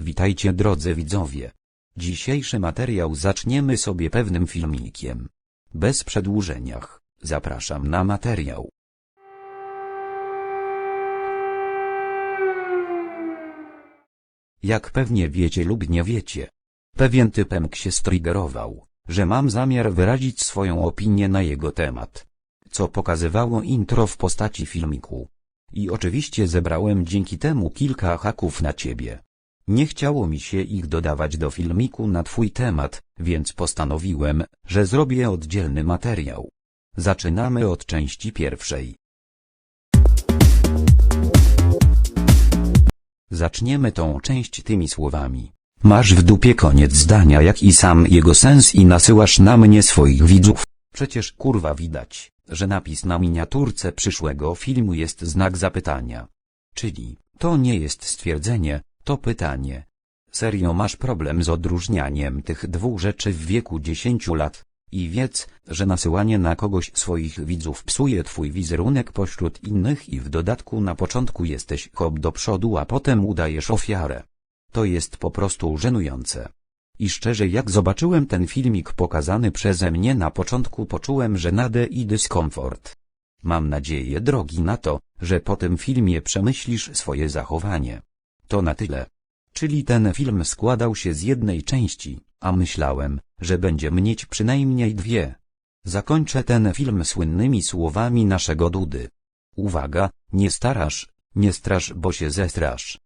Witajcie drodzy widzowie. Dzisiejszy materiał zaczniemy sobie pewnym filmikiem. Bez przedłużeniach, zapraszam na materiał. Jak pewnie wiecie lub nie wiecie, pewien typem się striggerował, że mam zamiar wyrazić swoją opinię na jego temat, co pokazywało intro w postaci filmiku. I oczywiście zebrałem dzięki temu kilka haków na ciebie. Nie chciało mi się ich dodawać do filmiku na twój temat, więc postanowiłem, że zrobię oddzielny materiał. Zaczynamy od części pierwszej. Zaczniemy tą część tymi słowami. Masz w dupie koniec zdania jak i sam jego sens i nasyłasz na mnie swoich widzów. Przecież kurwa widać, że napis na miniaturce przyszłego filmu jest znak zapytania. Czyli, to nie jest stwierdzenie, to pytanie. Serio masz problem z odróżnianiem tych dwóch rzeczy w wieku 10 lat. I wiedz, że nasyłanie na kogoś swoich widzów psuje twój wizerunek pośród innych i w dodatku na początku jesteś hop do przodu a potem udajesz ofiarę. To jest po prostu żenujące. I szczerze jak zobaczyłem ten filmik pokazany przeze mnie na początku poczułem żenadę i dyskomfort. Mam nadzieję drogi na to, że po tym filmie przemyślisz swoje zachowanie. To na tyle. Czyli ten film składał się z jednej części, a myślałem, że będzie mieć przynajmniej dwie. Zakończę ten film słynnymi słowami naszego Dudy. Uwaga, nie starasz, nie strasz bo się zestrasz.